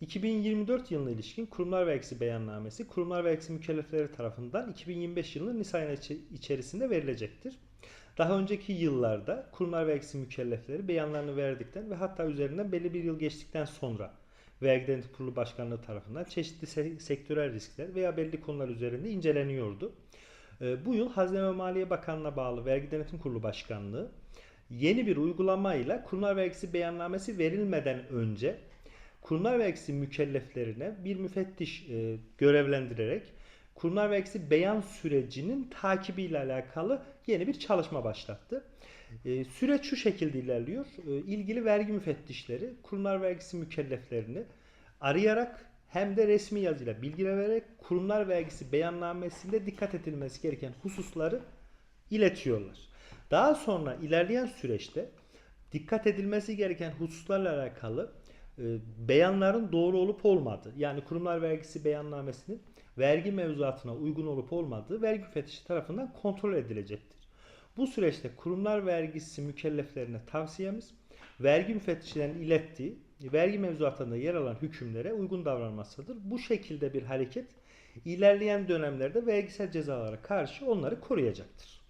2024 yılına ilişkin kurumlar vergisi beyannamesi kurumlar vergisi mükellefleri tarafından 2025 yılının Nisan ayı içerisinde verilecektir. Daha önceki yıllarda kurumlar vergisi mükellefleri beyanlarını verdikten ve hatta üzerinden belli bir yıl geçtikten sonra Vergi Denetim Kurulu Başkanlığı tarafından çeşitli se- sektörel riskler veya belli konular üzerinde inceleniyordu. Ee, Bu yıl Hazine ve Maliye Bakanlığı'na bağlı Vergi Denetim Kurulu Başkanlığı yeni bir uygulamayla kurumlar vergisi beyannamesi verilmeden önce kurumlar vergisi mükelleflerine bir müfettiş e, görevlendirerek kurumlar vergisi beyan sürecinin takibiyle alakalı yeni bir çalışma başlattı. E, süreç şu şekilde ilerliyor. E, ilgili vergi müfettişleri kurumlar vergisi mükelleflerini arayarak hem de resmi yazıyla bilgi vererek kurumlar vergisi beyannamesinde dikkat edilmesi gereken hususları iletiyorlar. Daha sonra ilerleyen süreçte dikkat edilmesi gereken hususlarla alakalı beyanların doğru olup olmadığı yani kurumlar vergisi beyannamesinin vergi mevzuatına uygun olup olmadığı vergi müfettişi tarafından kontrol edilecektir. Bu süreçte kurumlar vergisi mükelleflerine tavsiyemiz vergi müfettişlerinin ilettiği vergi mevzuatında yer alan hükümlere uygun davranmasıdır. Bu şekilde bir hareket ilerleyen dönemlerde vergisel cezalara karşı onları koruyacaktır.